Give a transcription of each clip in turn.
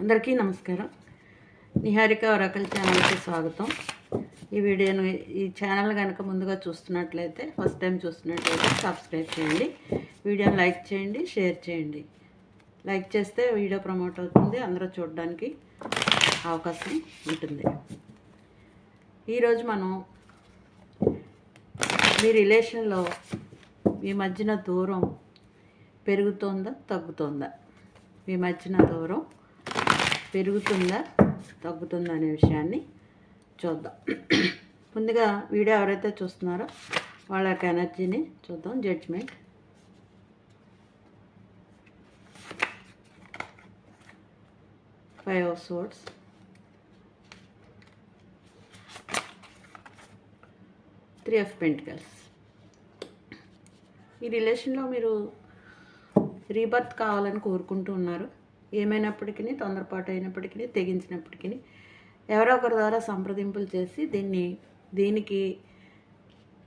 అందరికీ నమస్కారం. నిహారిక వరకల్ ఛానల్కి స్వాగతం. ఈ వీడియోను ఈ ఛానల్ కనుక ముందుగా చూస్తున్నట్లయితే ఫస్ట్ టైం చూస్తున్నట్లయితే సబ్స్క్రైబ్ చేయండి వీడియోని లైక్ చేయండి షేర్ చేయండి. లైక్ చేస్తే వీడియో ప్రమోట్ అవుతుంది అందరూ చూడడానికి అవకాశం ఉంటుంది. ఈరోజు మనం మీ రిలేషన్లో మీ మధ్యన దూరం పెరుగుతోందా తగ్గుతోందా? మీ మధ్యన దూరం పెరుగుతుందా తగ్గుతుందా అనే విషయాన్ని చూద్దాం. ముందుగా వీడియో ఎవరైతే చూస్తున్నారో వాళ్ళ యొక్క ఎనర్జీని చూద్దాం judgement five of swords three of pentacles ఈ రిలేషన్లో మీరు రీబర్త్ కావాలని కోరుకుంటూ ఉన్నారు. ఏమైనప్పటికీ తొందరపాటు అయినప్పటికీ తెగించినప్పటికీ ఎవరో ఒకరి ద్వారా సంప్రదింపులు చేసి దీన్ని దీనికి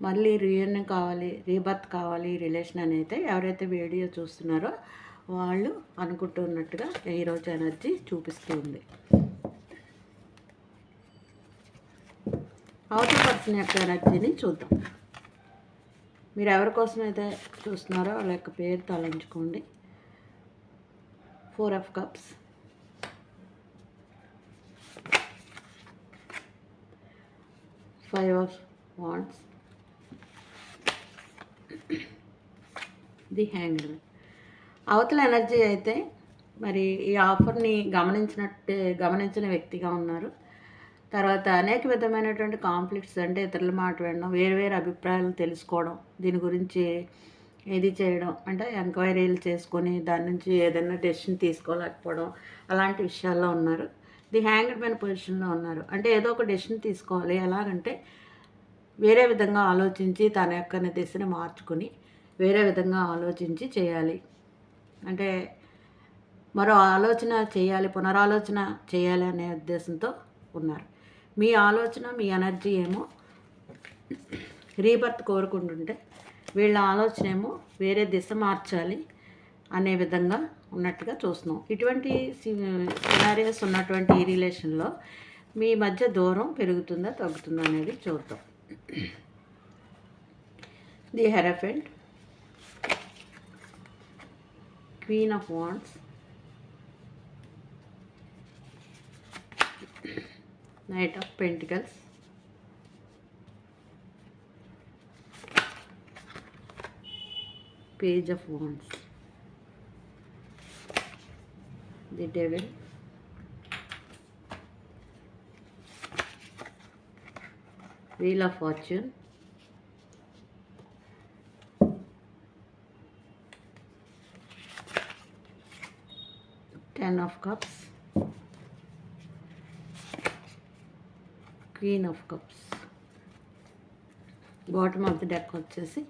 మళ్ళీ రీయూనియన్ కావాలి రీబర్త్ కావాలి రిలేషన్ అని అయితే ఎవరైతే వీడియో చూస్తున్నారో వాళ్ళు అనుకుంటున్నట్టుగా ఈరోజు ఎనర్జీ చూపిస్తూ ఉంది. అవతల పర్సన్ యొక్క ఎనర్జీని చూద్దాం. మీరు ఎవరి కోసం అయితే చూస్తున్నారో వాళ్ళ యొక్క పేరు తలంచుకోండి. Four of cups. Five of wands the hanger అవతల ఎనర్జీ అయితే మరి ఈ ఆఫర్ని గమనించినట్టే గమనించిన వ్యక్తిగా ఉన్నారు. తర్వాత అనేక విధమైనటువంటి కాన్ఫ్లిక్ట్స్ అంటే ఇతరుల మాట వినడం వేరు వేరు అభిప్రాయాలు తెలుసుకోవడం దీని గురించి ఇది చేయడం అంటే ఎంక్వైరీలు చేసుకొని దాని నుంచి ఏదైనా డెసిషన్ తీసుకోలేకపోవడం అలాంటి విషయాల్లో ఉన్నారు. ది హ్యాంగ్డ్ మ్యాన్ పొజిషన్లో ఉన్నారు. అంటే ఏదో ఒక డెసిషన్ తీసుకోవాలి. ఎలాగంటే వేరే విధంగా ఆలోచించి తన యొక్క దిశని మార్చుకొని వేరే విధంగా ఆలోచించి చేయాలి. అంటే మరో ఆలోచన చేయాలి పునరాలోచన చేయాలి అనే ఉద్దేశంతో ఉన్నారు. మీ ఆలోచన మీ ఎనర్జీ ఏమో రీబర్త్ కోరుకుంటుంటే వీళ్ళ ఆలోచన ఏమో వేరే దిశ మార్చాలి అనే విధంగా ఉన్నట్టుగా చూస్తున్నాం. ఇటువంటి సినారియస్ ఉన్నటువంటి ఈ రిలేషన్లో మీ మధ్య దూరం పెరుగుతుందా తగ్గుతుందా అనేది చూద్దాం. The hierophant queen of wands knight of pentacles page of wands the devil wheel of fortune ten of cups queen of cups bottom of the deck వచ్చేసి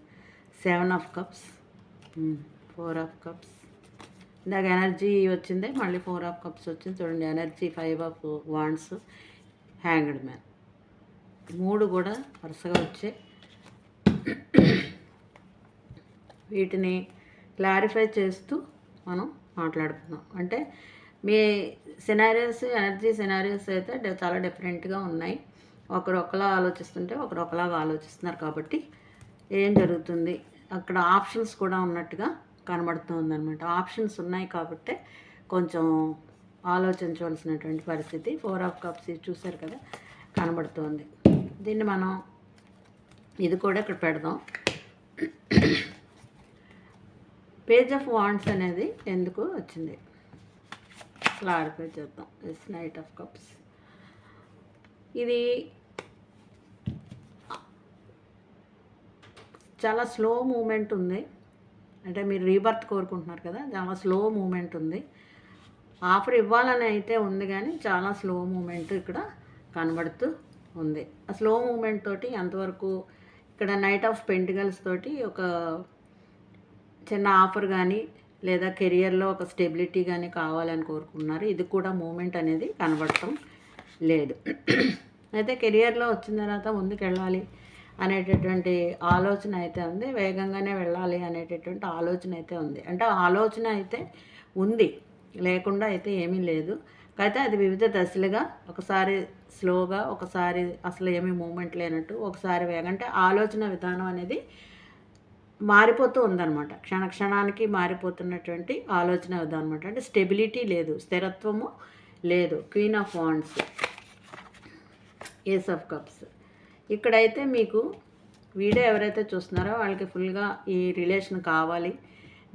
seven of cups Four of cups ఇందాక energy వచ్చింది మళ్ళీ four of cups వచ్చింది. చూడండి energy five of wands hanged man మూడు కూడా వరుసగా వచ్చాయి. వీటిని క్లారిఫై చేస్తూ మనం మాట్లాడుకున్నాం అంటే మీ సినారియోస్ ఎనర్జీ సినారియోస్ అయితే చాలా డిఫరెంట్గా ఉన్నాయి. ఒకరు ఒకలా ఆలోచిస్తుంటే ఒకరు ఒకలాగా ఆలోచిస్తున్నారు కాబట్టి ఏం జరుగుతుంది? అక్కడ ఆప్షన్స్ కూడా ఉన్నట్టుగా కనబడుతుంది అనమాట ఆప్షన్స్ ఉన్నాయి కాబట్టి కొంచెం ఆలోచించవలసినటువంటి పరిస్థితి. ఫోర్ ఆఫ్ కప్స్ చూసారు కదా కనబడుతోంది. దీన్ని మనం ఇది కూడా ఇక్కడ పెడదాం. పేజ్ ఆఫ్ వాండ్స్ అనేది ఎందుకు వచ్చింది? క్లారిఫై చేద్దాం. This knight of cups. ఇది చాలా స్లో మూమెంట్ ఉంది. అంటే మీరు రీబర్త్ కోరుకుంటున్నారు కదా చాలా స్లో మూమెంట్ ఉంది. ఆఫర్ ఇవ్వాలని అయితే ఉంది కానీ చాలా స్లో మూమెంట్ ఇక్కడ కనబడుతూ ఉంది. ఆ స్లో మూమెంట్ తోటి ఎంతవరకు ఇక్కడ నైట్ ఆఫ్ పెంటికల్స్ తోటి ఒక చిన్న ఆఫర్ కానీ లేదా కెరియర్లో ఒక స్టెబిలిటీ కానీ కావాలని కోరుకుంటున్నారు. ఇది కూడా మూమెంట్ అనేది కనబడటం లేదు. అయితే కెరియర్లో వచ్చిన తర్వాత ముందుకు వెళ్ళాలి అనేటటువంటి ఆలోచన అయితే ఉంది. వేగంగానే వెళ్ళాలి అనేటటువంటి ఆలోచన అయితే ఉంది. అంటే ఆలోచన అయితే ఉంది. లేకుండా అయితే ఏమీ లేదు. అయితే అది వివిధ దశలుగా ఒకసారి స్లోగా ఒకసారి అసలు ఏమీ మూమెంట్ లేనట్టు ఒకసారి వేగం. అంటే ఆలోచన విధానం అనేది మారిపోతూ ఉందన్నమాట. క్షణ క్షణానికి మారిపోతున్నటువంటి ఆలోచన విధానం అనమాట అంటే స్టెబిలిటీ లేదు స్థిరత్వము లేదు. Queen of wands ace of cups. ఇక్కడైతే మీకు వీడియో ఎవరైతే చూస్తున్నారో వాళ్ళకి ఫుల్గా ఈ రిలేషన్ కావాలి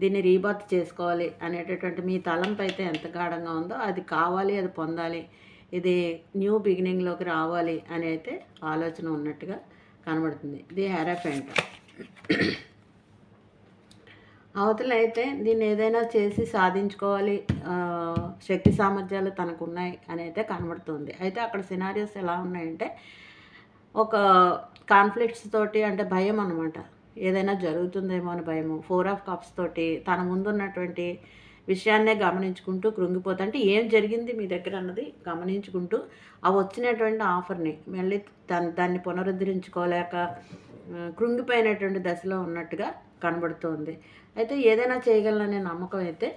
దీన్ని రీబర్త్ చేసుకోవాలి అనేటటువంటి మీ తలంపు అయితే ఎంత గాఢంగా ఉందో అది కావాలి అది పొందాలి ఇది న్యూ బిగినింగ్లోకి రావాలి అని అయితే ఆలోచన ఉన్నట్టుగా కనబడుతుంది. ది హెరఫెంట్ అవతల అయితే దీన్ని ఏదైనా చేసి సాధించుకోవాలి శక్తి సామర్థ్యాలు తనకు ఉన్నాయి అని అయితే కనబడుతుంది. అయితే అక్కడ సినారియోస్ ఎలా ఉన్నాయంటే ఒక కాన్ఫ్లిక్ట్స్ తోటి అంటే భయం అనమాట ఏదైనా జరుగుతుందేమో అని భయము. ఫోర్ ఆఫ్ కప్స్ తోటి తన ముందు ఉన్నటువంటి విషయాన్నే గమనించుకుంటూ కృంగిపోతా. అంటే ఏం జరిగింది మీ దగ్గర అన్నది గమనించుకుంటూ ఆ వచ్చినటువంటి ఆఫర్ని మళ్ళీ దాన్ని దాన్ని పునరుద్ధరించుకోలేక కృంగిపోయినటువంటి దశలో ఉన్నట్టుగా కనబడుతోంది. అయితే ఏదైనా చేయగలననే నమ్మకం అయితే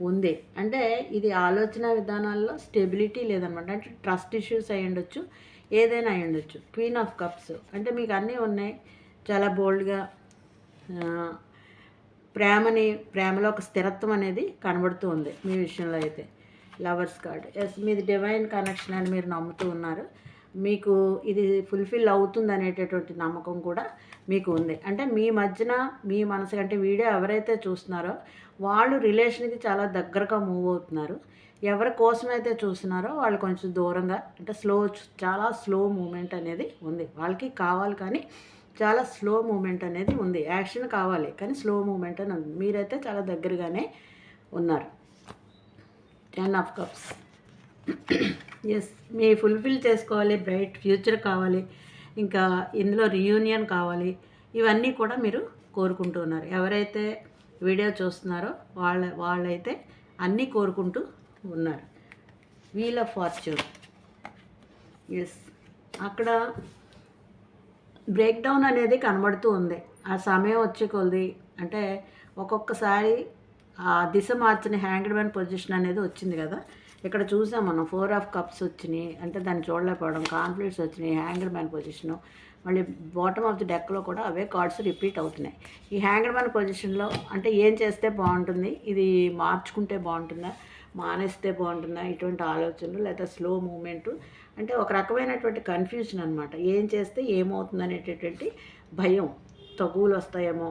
ఉంది. అంటే ఇది ఆలోచన విధానాల్లో స్టెబిలిటీ లేదనమాట అంటే ట్రస్ట్ ఇష్యూస్ అయ్యుండొచ్చు. ఉండొచ్చు ఏదైనా అయి ఉండొచ్చు. క్వీన్ ఆఫ్ కప్స్ అంటే మీకు అన్నీ ఉన్నాయి. చాలా బోల్డ్గా ప్రేమని ప్రేమలో ఒక స్థిరత్వం అనేది కనబడుతూ ఉంది మీ విషయంలో అయితే. లవర్స్ కార్డ్ ఎస్ మీది డివైన్ కనెక్షన్ అని మీరు నమ్ముతూ ఉన్నారు. మీకు ఇది ఫుల్ఫిల్ అవుతుంది అనేటటువంటి నమ్మకం కూడా మీకు ఉంది. అంటే మీ మధ్యన మీ మనసు అంటే వీడియో ఎవరైతే చూస్తున్నారో వాళ్ళు రిలేషన్కి చాలా దగ్గరగా మూవ్ అవుతున్నారు. ఎవరి కోసమైతే చూస్తున్నారో వాళ్ళు కొంచెం దూరంగా అంటే స్లో చాలా స్లో మూమెంట్ అనేది ఉంది. వాళ్ళకి కావాలి కానీ చాలా స్లో మూమెంట్ అనేది ఉంది. యాక్షన్ కావాలి కానీ స్లో మూమెంట్ అని ఉంది. మీరైతే చాలా దగ్గరగానే ఉన్నారు. టెన్ ఆఫ్ కప్స్ ఎస్ మీ ఫుల్ఫిల్ చేసుకోవాలి బ్రైట్ ఫ్యూచర్ కావాలి ఇంకా ఇందులో రియూనియన్ కావాలి ఇవన్నీ కూడా మీరు కోరుకుంటున్నారు ఎవరైతే వీడియో చూస్తున్నారో వాళ్ళ వాళ్ళైతే అన్నీ కోరుకుంటూ ఉన్నారు. వీల్ ఆఫ్ ఫార్చ్యూన్ ఎస్ అక్కడ బ్రేక్ డౌన్ అనేది కనబడుతూ ఉంది. ఆ సమయం వచ్చే కొలిది అంటే ఒక్కొక్కసారి ఆ దిశ మార్చిన హ్యాంగ్డ్ మ్యాన్ పొజిషన్ అనేది వచ్చింది కదా. ఇక్కడ చూసాం మనం ఫోర్ ఆఫ్ కప్స్ వచ్చినాయి. అంటే దాన్ని చూడలేకపోవడం. కాన్ఫ్లిక్ట్స్ వచ్చినాయి హ్యాంగ్డ్ మ్యాన్ పొజిషను మళ్ళీ బాటమ్ ఆఫ్ ది డెక్లో కూడా అవే కార్డ్స్ రిపీట్ అవుతున్నాయి. ఈ హ్యాంగ్డ్ మ్యాన్ పొజిషన్లో అంటే ఏం చేస్తే బాగుంటుంది? ఇది మార్చుకుంటే బాగుంటుందా? మానేస్తే బాగుంటుందా? ఇటువంటి ఆలోచనలు లేదా స్లో మూమెంట్ అంటే ఒక రకమైనటువంటి కన్ఫ్యూజన్ అనమాట ఏం చేస్తే ఏమవుతుంది అనేటటువంటి భయం. తగువులు వస్తాయేమో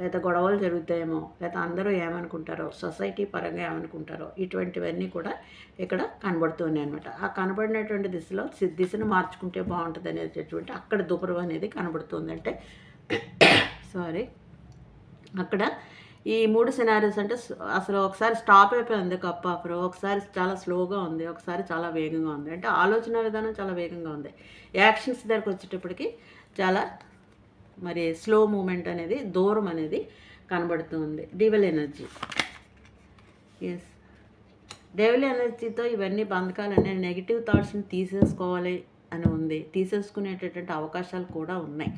లేదా గొడవలు జరుగుతాయేమో లేదా అందరూ ఏమనుకుంటారో సొసైటీ పరంగా ఏమనుకుంటారో ఇటువంటివన్నీ కూడా ఇక్కడ కనబడుతున్నాయి అనమాట ఆ కనబడినటువంటి దిశలో సి- దిశను మార్చుకుంటే బాగుంటుంది అనేటటువంటి అక్కడ దూరం అనేది కనబడుతుంది. అంటే సారీ అక్కడ ఈ మూడు సినారీస్ అంటే అసలు ఒకసారి స్టాప్ అయిపోయింది కప్ ఆఫర్ ఒకసారి చాలా స్లోగా ఉంది ఒకసారి చాలా వేగంగా ఉంది. అంటే ఆలోచన విధానం చాలా వేగంగా ఉంది. యాక్షన్స్ దగ్గరకు వచ్చేటప్పటికి చాలా మరి స్లో మూమెంట్ అనేది దూరం అనేది కనబడుతుంది డివల్ ఎనర్జీ ఎస్ డెవల్ ఎనర్జీతో ఇవన్నీ బంధకాలన్నీ నెగిటివ్ థాట్స్ని తీసేసుకోవాలి అని ఉంది. తీసేసుకునేటటువంటి అవకాశాలు కూడా ఉన్నాయి.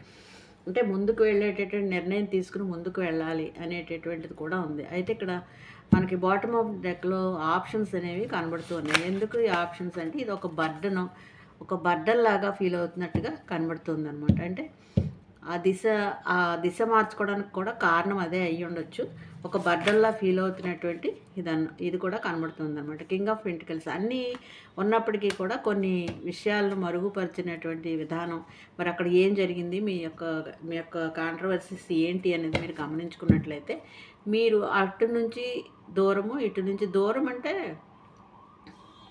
అంటే ముందుకు వెళ్ళేటటువంటి నిర్ణయం తీసుకుని ముందుకు వెళ్ళాలి అనేటటువంటిది కూడా ఉంది. అయితే ఇక్కడ మనకి బాటమ్ ఆఫ్ డెక్లో ఆప్షన్స్ అనేవి కనబడుతూ ఉన్నాయి. ఎందుకు ఈ ఆప్షన్స్ అంటే ఇది ఒక బర్డను ఒక బర్డన్ లాగా ఫీల్ అవుతున్నట్టుగా కనబడుతుంది అనమాట అంటే ఆ దిశ ఆ దిశ మార్చుకోవడానికి కూడా కారణం అదే అయ్యి ఉండొచ్చు ఒక బర్డన్లా ఫీల్ అవుతున్నటువంటి ఇదన్న ఇది కూడా కనబడుతుంది అనమాట కింగ్ ఆఫ్ పెంటికల్స్ అన్నీ ఉన్నప్పటికీ కూడా కొన్ని విషయాలను మరుగుపరిచినటువంటి విధానం. మరి అక్కడ ఏం జరిగింది? మీ యొక్క మీ యొక్క కాంట్రవర్సీస్ ఏంటి అనేది మీరు గమనించుకున్నట్లయితే మీరు అటు నుంచి దూరము ఇటు నుంచి దూరం అంటే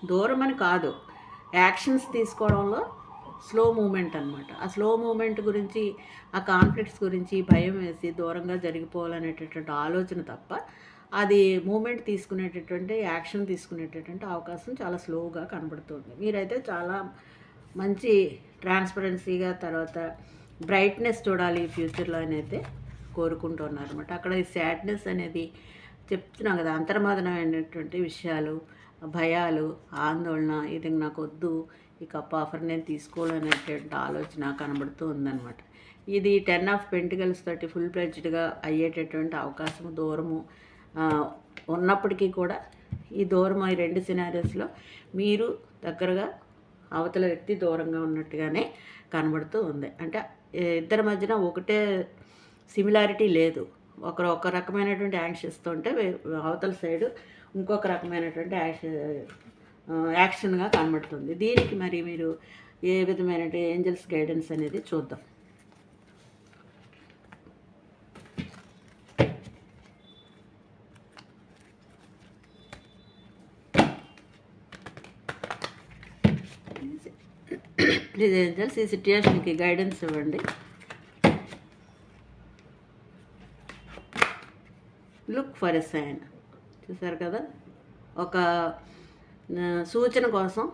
దూరం అని కాదు. యాక్షన్స్ తీసుకోవడంలో స్లో మూమెంట్ అనమాట ఆ స్లో మూమెంట్ గురించి ఆ కాన్ఫ్లిక్ట్స్ గురించి భయం వేసి దూరంగా జరిగిపోవాలనేటటువంటి ఆలోచన తప్ప అది మూమెంట్ తీసుకునేటటువంటి యాక్షన్ తీసుకునేటటువంటి అవకాశం చాలా స్లోగా కనబడుతుంది. మీరైతే చాలా మంచి ట్రాన్స్పరెన్సీగా తర్వాత బ్రైట్నెస్ చూడాలి ఫ్యూచర్లో అని అయితే కోరుకుంటున్నారు అనమాట అక్కడ ఈ సాడ్నెస్ అనేది చెప్తున్నాం కదా అంతర్మాదనమైనటువంటి విషయాలు భయాలు ఆందోళన ఇది నాకు వద్దు ఈ కప్ ఆఫర్ నేను తీసుకోవాలనేటువంటి ఆలోచన కనబడుతూ ఉందన్నమాట. ఇది టెన్ ఆఫ్ పెంటికల్స్ తోటి ఫుల్ ప్లెడ్జ్డ్గా అయ్యేటటువంటి అవకాశం దూరము ఉన్నప్పటికీ కూడా ఈ దూరం ఈ రెండు సినారియోస్లో మీరు దగ్గరగా అవతల వ్యక్తి దూరంగా ఉన్నట్టుగానే కనబడుతూ ఉంది. అంటే ఇద్దరి మధ్యన ఒకటే సిమిలారిటీ లేదు. ఒకరు ఒక రకమైనటువంటి యాంక్షన్స్తో ఉంటే అవతల సైడ్ ఇంకొక రకమైనటువంటి యాక్షన్ యాక్షన్గా కనబడుతుంది. దీనికి మరి మీరు ఏ విధమైన ఏంజల్స్ గైడెన్స్ అనేది చూద్దాం. ప్లీజ్ ఏంజల్స్ ఈ సిట్యుయేషన్కి గైడెన్స్ ఇవ్వండి. Look for a sign. చూసారు కదా? ఒక సూచన కోసం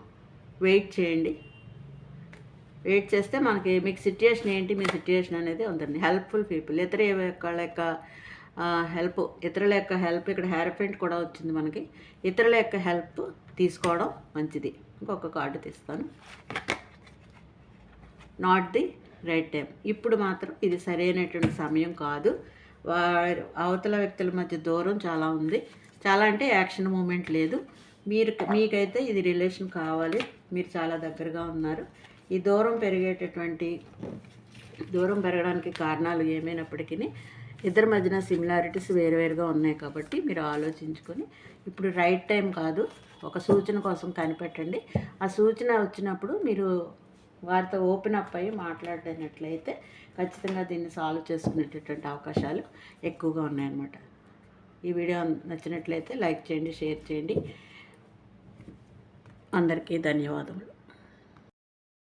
వెయిట్ చేయండి. వెయిట్ చేస్తే మనకి మీకు సిట్యుయేషన్ ఏంటి మీ సిట్యుయేషన్ అనేది ఉంటుంది హెల్ప్ఫుల్ పీపుల్. ఇతర యొక్క యొక్క హెల్ప్ ఇతరుల యొక్క హెల్ప్ ఇక్కడ హెరఫెంట్ కూడా వచ్చింది మనకి. ఇతరుల యొక్క హెల్ప్ తీసుకోవడం మంచిది. ఇంకొక కార్డు తీస్తాను. నాట్ ది రైట్ టైం ఇప్పుడు మాత్రం ఇది సరైనటువంటి సమయం కాదు. వారి అవతల వ్యక్తుల మధ్య దూరం చాలా ఉంది. చాలా అంటే యాక్షన్ మూమెంట్ లేదు. మీరు మీకైతే ఇది రిలేషన్ కావాలి. మీరు చాలా దగ్గరగా ఉన్నారు. ఈ దూరం పెరిగేటటువంటి దూరం పెరగడానికి కారణాలు ఏమైనప్పటికీ ఇద్దరి మధ్యన సిమిలారిటీస్ వేరువేరుగా ఉన్నాయి కాబట్టి మీరు ఆలోచించుకొని ఇప్పుడు రైట్ టైం కాదు ఒక సూచన కోసం కనిపెట్టండి. ఆ సూచన వచ్చినప్పుడు మీరు వారితో ఓపెన్ అప్ అయ్యి మాట్లాడినట్లయితే ఖచ్చితంగా దీన్ని సాల్వ్ చేసుకునేటటువంటి అవకాశాలు ఎక్కువగా ఉన్నాయన్నమాట. ఈ వీడియో నచ్చినట్లయితే లైక్ చేయండి షేర్ చేయండి. అందరికీ ధన్యవాదములు.